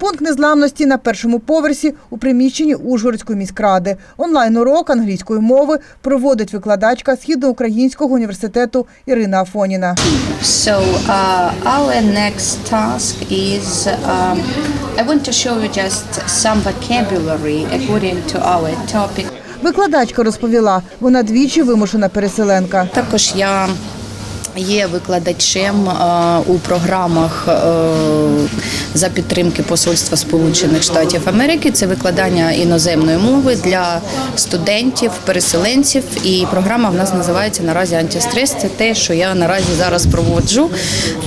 Пункт незламності на першому поверсі у приміщенні Ужгородської міськради. Онлайн-урок англійської мови проводить викладачка Східноукраїнського університету Ірина Афоніна. So uh, our next task is um, I want to show you just some vocabulary according to our topic. Викладачка розповіла, вона двічі вимушена переселенка. Також я є викладачем е, у програмах е, за підтримки Посольства Сполучених Штатів Америки. Це викладання іноземної мови для студентів, переселенців. І програма в нас називається наразі антистрес. Це те, що я наразі зараз проводжу.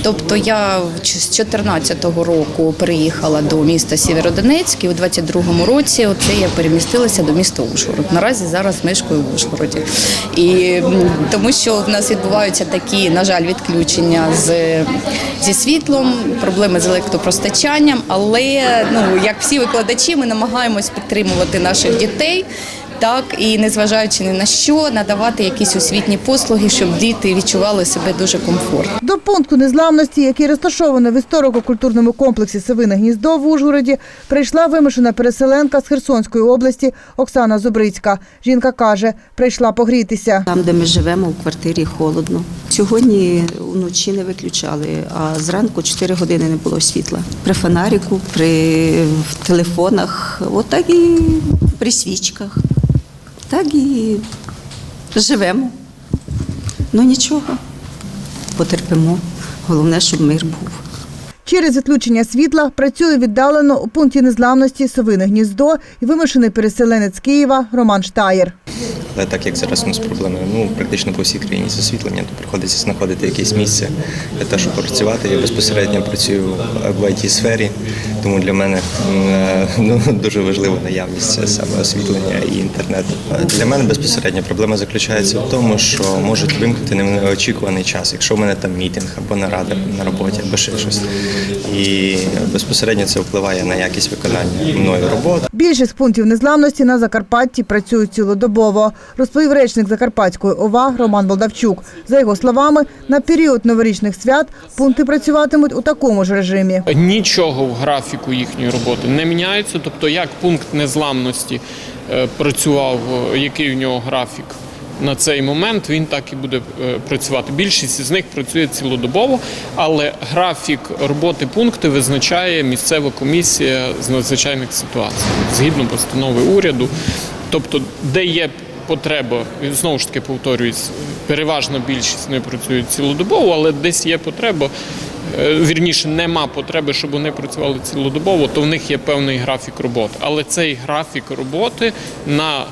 Тобто я з 2014 року переїхала до міста Сєвєродонецьк і у 22-му році оце я перемістилася до міста Ужгород. Наразі зараз мешкаю в Ужгороді. І тому що в нас відбуваються такі, на жаль, відключення з, зі світлом, проблеми з електропростачанням. Але ну як всі викладачі, ми намагаємось підтримувати наших дітей. Так і незважаючи ні на що, надавати якісь освітні послуги, щоб діти відчували себе дуже комфортно. До пункту незламності, який розташований в історико-культурному комплексі Сивине гніздо в Ужгороді, прийшла вимушена переселенка з Херсонської області Оксана Зубрицька. Жінка каже, прийшла погрітися. Там, де ми живемо, у квартирі холодно. Сьогодні вночі не виключали, а зранку 4 години не було світла. При фонаріку, при телефонах, отак і при свічках. Так і живемо. Ну нічого, потерпимо. Головне, щоб мир був. Через відключення світла працює віддалено у пункті незламності Совине гніздо і вимушений переселенець Києва Роман Штаєр. Але так як зараз у нас проблеми ну, практично по всій країні з освітленням, то приходиться знаходити якесь місце для того, щоб працювати. Я безпосередньо працюю в it сфері, тому для мене е, ну, дуже важлива наявність саме освітлення і інтернету. Для мене безпосередньо проблема заключається в тому, що можуть вимкнути неочікуваний час, якщо в мене там мітинг або нарада на роботі, або ще щось. І безпосередньо це впливає на якість виконання мною роботи. Більшість пунктів незламності на Закарпатті працюють цілодобово, розповів речник Закарпатської ОВА Роман Болдавчук. За його словами, на період новорічних свят пункти працюватимуть у такому ж режимі. Нічого в графіку їхньої роботи не міняється. Тобто, як пункт незламності е, працював, е, який в нього графік на цей момент, він так і буде е, працювати. Більшість з них працює цілодобово, але графік роботи пункту визначає місцева комісія з надзвичайних ситуацій згідно постанови уряду. Тобто, де є потреба, знову ж таки повторююсь, переважна більшість не працюють цілодобово, але десь є потреба. Е, Вірніше, нема потреби, щоб вони працювали цілодобово, то в них є певний графік роботи. Але цей графік роботи на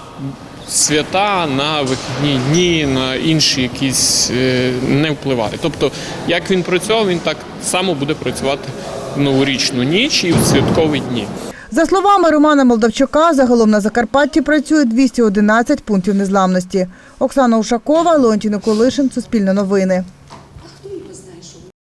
свята, на вихідні дні, на інші якісь е, не впливає. Тобто, як він працював, він так само буде працювати в новорічну ніч і в святкові дні. За словами Романа Молдавчука, загалом на Закарпатті працює 211 пунктів незламності. Оксана Ушакова, Леонтій Николишин, Суспільне новини.